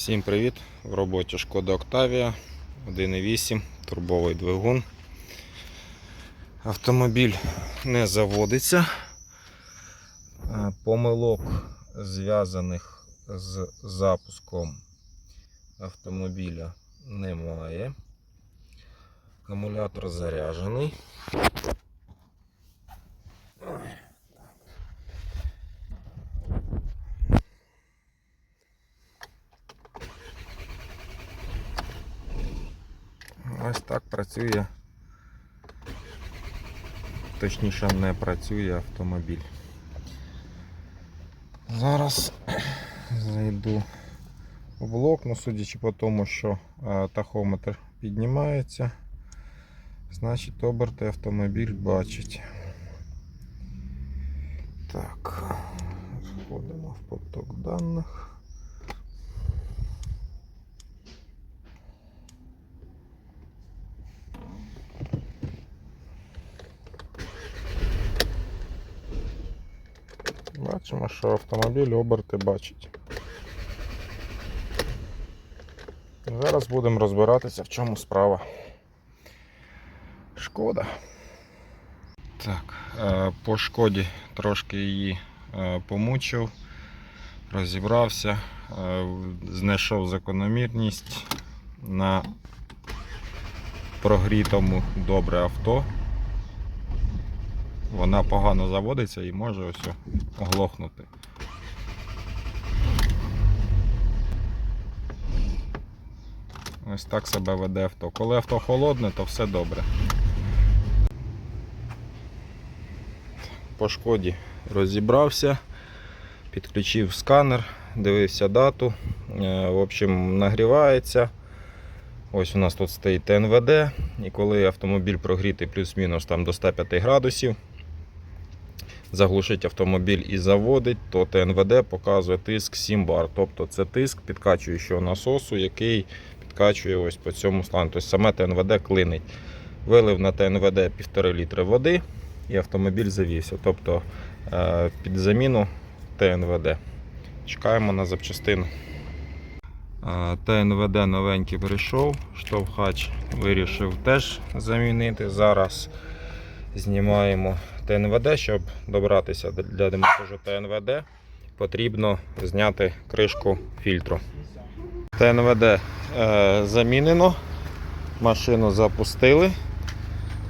Всім привіт! В роботі Шкода Octavia 1.8 турбовий двигун. Автомобіль не заводиться. Е, Помилок зв'язаних з запуском автомобіля немає. Акумулятор заряджений. Ось так працює. Точніше не працює автомобіль. Зараз зайду в блок, ну судячи по тому, що е, тахометр піднімається, значить оберти автомобіль бачить. Так, входимо в поток даних. Бачимо, що автомобіль оберти бачить. Зараз будемо розбиратися, в чому справа. Шкода. Так, е, по шкоді трошки її е, помучив, розібрався, е, знайшов закономірність на прогрітому добре авто. Вона погано заводиться і може ось оглохнути. Ось так себе веде авто. Коли авто холодне, то все добре. По шкоді розібрався, підключив сканер, дивився дату. Е, В общем, нагрівається. Ось у нас тут стоїть ТНВД, і коли автомобіль прогрітий плюс-мінус до 105 градусів, заглушить автомобіль і заводить, то ТНВД показує тиск 7 бар. Тобто це тиск підкачуючого насосу, який підкачує ось по цьому стану. Тобто саме ТНВД клинить. Вилив на ТНВД 1,5 літри води і автомобіль завівся. Тобто е, під заміну ТНВД. Чекаємо на запчастину. Е, ТНВД новенький прийшов, штовхач вирішив теж замінити. Зараз знімаємо ТНВД, щоб добратися для демонтажу ТНВД, потрібно зняти кришку фільтру. ТНВД е, замінено, машину запустили.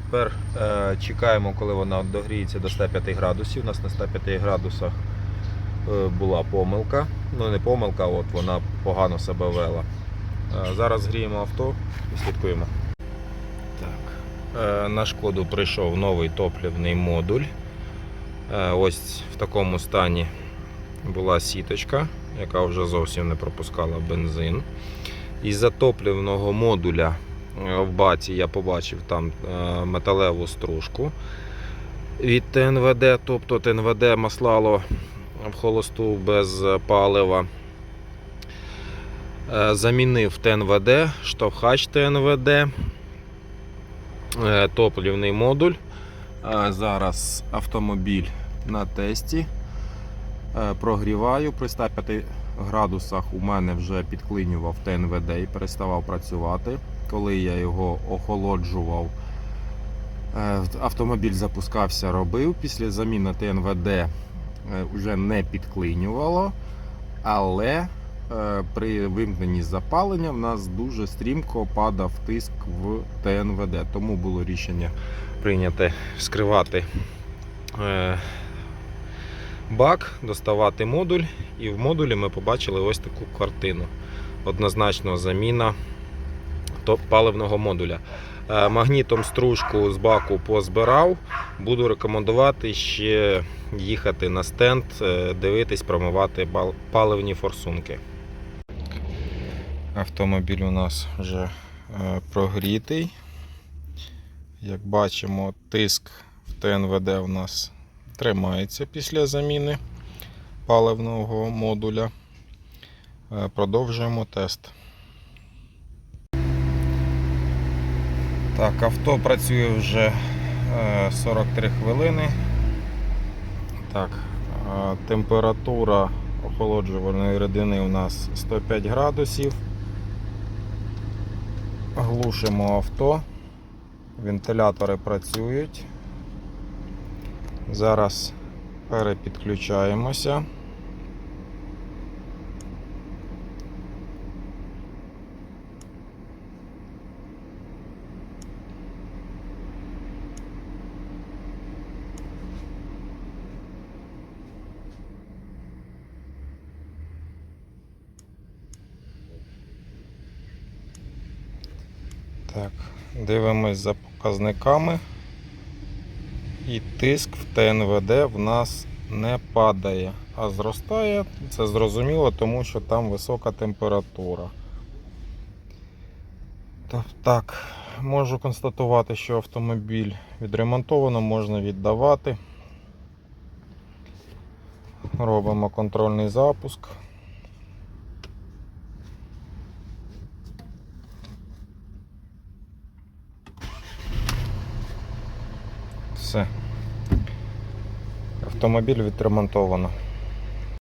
Тепер е, чекаємо, коли вона догріється до 105 градусів. У нас на 105 градусах е, була помилка. Ну не помилка, от вона погано себе вела. Е, зараз гріємо авто і слідкуємо. Е, На шкоду прийшов новий топливний модуль. Е, Ось в такому стані була сіточка, яка вже зовсім не пропускала бензин. Із-за топливного модуля е, в баці я побачив там металеву стружку від ТНВД, тобто ТНВД маслало в холосту без палива. Замінив ТНВД, штовхач ТНВД, е, топливний модуль. Е, Зараз автомобіль на тесті. Е, Прогріваю при 105 градусах у мене вже підклинював ТНВД і переставав працювати. Коли я його охолоджував, автомобіль запускався, робив. Після заміни ТНВД вже не підклинювало, але при вимкненні запалення в нас дуже стрімко падав тиск в ТНВД. Тому було рішення прийняте скривати е, бак, доставати модуль, і в модулі ми побачили ось таку картину. Однозначно заміна паливного модуля. Е, Магнітом стружку з баку позбирав. Буду рекомендувати ще їхати на стенд, е, дивитись, промивати паливні форсунки. Автомобіль у нас вже е, прогрітий. Як бачимо, тиск в ТНВД у нас тримається після заміни паливного модуля. Е, Продовжуємо тест. Так, авто працює вже е, 43 хвилини. Так, е, температура охолоджувальної рідини у нас 105 градусів. Глушимо авто. Вентилятори працюють. Зараз перепідключаємося. Так, дивимось за показниками. І тиск в ТНВД в нас не падає, а зростає. Це зрозуміло, тому що там висока температура. Так, можу констатувати, що автомобіль відремонтовано, можна віддавати. Робимо контрольний запуск. Все. Автомобіль відремонтовано.